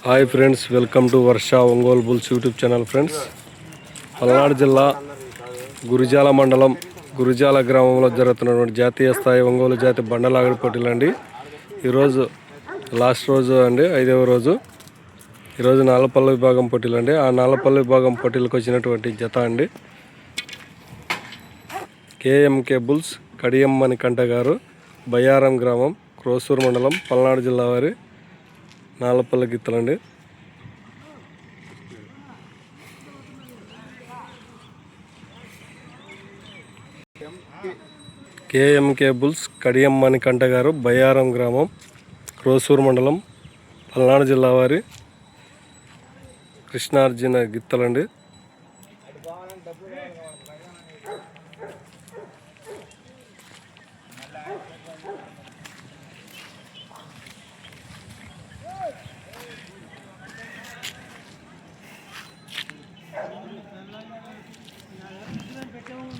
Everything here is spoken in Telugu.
Hi friends welcome to Varsha Ongole bulls YouTube channel friends. Palnadu జిల్లా గురిజాల మండలం గురిజాల గ్రామంలో జరుగుతున్నటువంటి జాతీయ స్థాయి ఒంగోలు జాతి బండలాగడి పోటీలు అండి. ఈరోజు లాస్ట్ రోజు అండి ఐదవ రోజు. ఈరోజు నాలపల్లి విభాగం పోటీలు అండి. ఆ నాలపల్లి విభాగం పోటీలకు వచ్చినటువంటి జత అండి. కేఎంకే బుల్స్ కడియం మణికంఠ గారు బయ్యారం గ్రామం క్రోసూరు మండలం పల్నాడు జిల్లా వారి. నాలపల్లి గిత్తలండి. కేఎం కేబుల్స్ కడియం మణికంఠ గారు బయ్యారం గ్రామం క్రోసూరు మండలం పల్నాడు జిల్లా వారి కృష్ణార్జున గిత్తలండి. పెట్టాము.